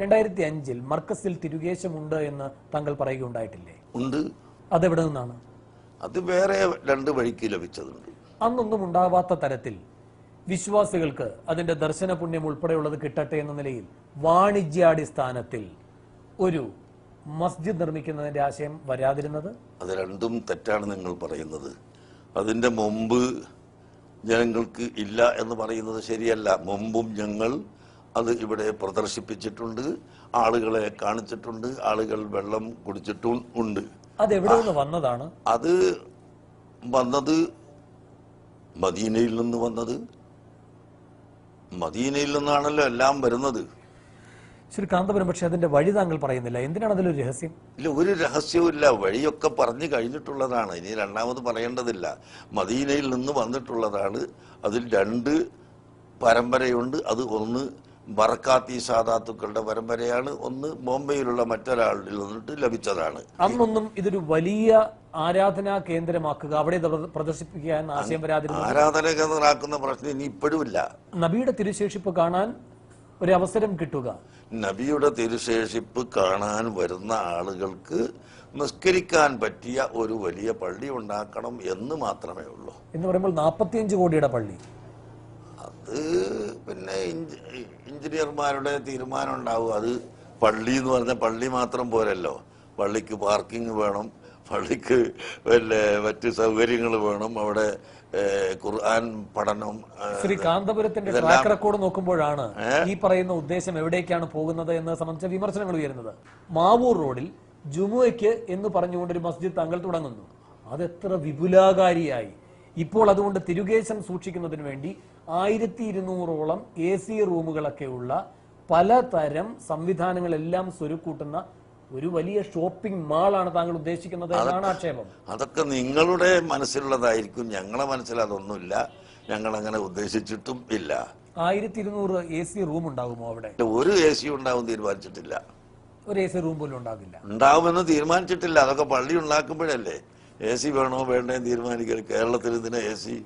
രണ്ടായിരത്തി അഞ്ചിൽ മർക്കസിൽ തിരുകേശമുണ്ട് എന്ന് താങ്കൾ പറയുകയുണ്ടായിട്ടില്ലേ? ഉണ്ട്. അതെവിടെ നിന്നാണ്? അത് വേറെ രണ്ട് വഴിക്ക് ലഭിച്ചതുണ്ട്. അന്നൊന്നും ഉണ്ടാവാത്ത തരത്തിൽ വിശ്വാസികൾക്ക് അതിന്റെ ദർശന പുണ്യം ഉൾപ്പെടെയുള്ളത് കിട്ടട്ടെ എന്ന നിലയിൽ വാണിജ്യാടിസ്ഥാനത്തിൽ ഒരു മസ്ജിദ് നിർമ്മിക്കുന്നതിന്റെ ആശയം വരാതിരുന്നത്? അത് രണ്ടും തെറ്റാണ് നിങ്ങൾ പറയുന്നത്. അതിന്റെ മുമ്പ് ജനങ്ങൾക്ക് ഇല്ല എന്ന് പറയുന്നത് ശരിയല്ല. മുമ്പും ഞങ്ങൾ അത് ഇവിടെ പ്രദർശിപ്പിച്ചിട്ടുണ്ട് ആളുകളെ കാണിച്ചിട്ടുണ്ട് ആളുകൾ വെള്ളം കുടിച്ചിട്ടും ഉണ്ട്. വന്നതാണ്? അത് വന്നത് മദീനയിൽ നിന്ന് വന്നത്. മദീനയിൽ നിന്നാണല്ലോ എല്ലാം വരുന്നത്. ശ്രീ കാന്തപുരം പക്ഷെ അതിന്റെ വഴി താങ്കൾ പറയുന്നില്ല. എന്തിനാണ് അതിലൊരു രഹസ്യം? ഇല്ല ഒരു രഹസ്യവും ഇല്ല. വഴിയൊക്കെ പറഞ്ഞു കഴിഞ്ഞിട്ടുള്ളതാണ്. ഇനി രണ്ടാമത് പറയേണ്ടതില്ല. മദീനയിൽ നിന്ന് വന്നിട്ടുള്ളതാണ്. അതിൽ രണ്ട് പരമ്പരയുണ്ട്. അത് ഒന്ന് ബറക്കാത്തി സാദാത്തുക്കളുടെ പരമ്പരയാണ് ഒന്ന് ബോംബെയിലുള്ള മറ്റൊരാളിൽ നിന്നിട്ട് ലഭിച്ചതാണ്. അന്നൊന്നും ഇതൊരു വലിയ ആരാധനാ കേന്ദ്രമാക്കുക അവിടെ പ്രദർശിപ്പിക്കാൻ ആശയം വരാതിരുന്നു ആരാധന കേന്ദ്രമാക്കുന്ന പ്രശ്നം ഇനി ഇപ്പോഴും ഇല്ല. നബിയുടെ തിരുശേഷിപ്പ് കാണാൻ ഒരു അവസരം കിട്ടുക. നബിയുടെ തിരുശേഷിപ്പ് കാണാൻ വരുന്ന ആളുകൾക്ക് നിസ്കരിക്കാൻ പറ്റിയ ഒരു വലിയ പള്ളി ഉണ്ടാക്കണം എന്ന് മാത്രമേ ഉള്ളൂ. എന്ന് പറയുമ്പോൾ നാൽപ്പത്തിയഞ്ച് കോടിയുടെ പള്ളി. അത് പിന്നെ എഞ്ചിനീയർമാരുടെ തീരുമാനം ഉണ്ടാവും. അത് പള്ളി എന്ന് പറഞ്ഞ പള്ളി മാത്രം പോരല്ലോ. പള്ളിക്ക് പാർക്കിംഗ് വേണം. പള്ളിക്ക് വല്ല മറ്റ് സൗകര്യങ്ങൾ വേണം. അവിടെ ഖുർആൻ പഠനം ശ്രീ കാന്തപുരത്തിന്റെ ട്രാക്ക് റെക്കോർഡ് നോക്കുമ്പോഴാണ് ഈ പറയുന്ന ഉദ്ദേശം എവിടേക്കാണ് പോകുന്നത് എന്ന് സംബന്ധിച്ച വിമർശനങ്ങൾ ഉയരുന്നത്. മാവൂർ റോഡിൽ ജുമുവയ്ക്ക് എന്ന് പറഞ്ഞുകൊണ്ടൊരു മസ്ജിദ് താങ്കൾ തുടങ്ങുന്നു. അതെത്ര വിപുലാകാരിയായി. ഇപ്പോൾ അതുകൊണ്ട് തിരുകേശം സൂക്ഷിക്കുന്നതിന് വേണ്ടി ആയിരത്തി ഇരുന്നൂറോളം എ സി റൂമുകളൊക്കെയുള്ള പലതരം സംവിധാനങ്ങളെല്ലാം സ്വരുക്കൂട്ടുന്ന ഒരു വലിയ ഷോപ്പിംഗ് മാളാണ് താങ്കൾ ഉദ്ദേശിക്കുന്നത് എന്നാണ് ആക്ഷേപം. അതൊക്കെ നിങ്ങളുടെ മനസ്സിലുള്ളതായിരിക്കും. ഞങ്ങളെ മനസ്സിൽ അതൊന്നുമില്ല. ഞങ്ങൾ അങ്ങനെ ഉദ്ദേശിച്ചിട്ടും ഇല്ല. ആയിരത്തി ഇരുന്നൂറ് എ സി റൂം ഉണ്ടാകുമോ അവിടെ ഒരു എ സി ഉണ്ടാവും തീരുമാനിച്ചിട്ടില്ല. ഒരു എ സി റൂം പോലും ഉണ്ടാകില്ല ഉണ്ടാവുമെന്ന് തീരുമാനിച്ചിട്ടില്ല. അതൊക്കെ പള്ളി ഉണ്ടാക്കുമ്പോഴല്ലേ? എ സി വേണോ വേണ്ടേ തീരുമാനിക്കൽ കേരളത്തിൽ ഇതിന് എ സി?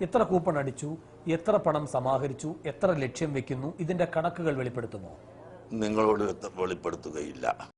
എത്ര കൂപ്പൺ അടിച്ചു? എത്ര പണം സമാഹരിച്ചു? എത്ര ലക്ഷ്യം വെക്കുന്നു? ഇതിന്റെ കണക്കുകൾ വെളിപ്പെടുത്തുമോ? നിങ്ങളോട് വെളിപ്പെടുത്തുകയില്ല.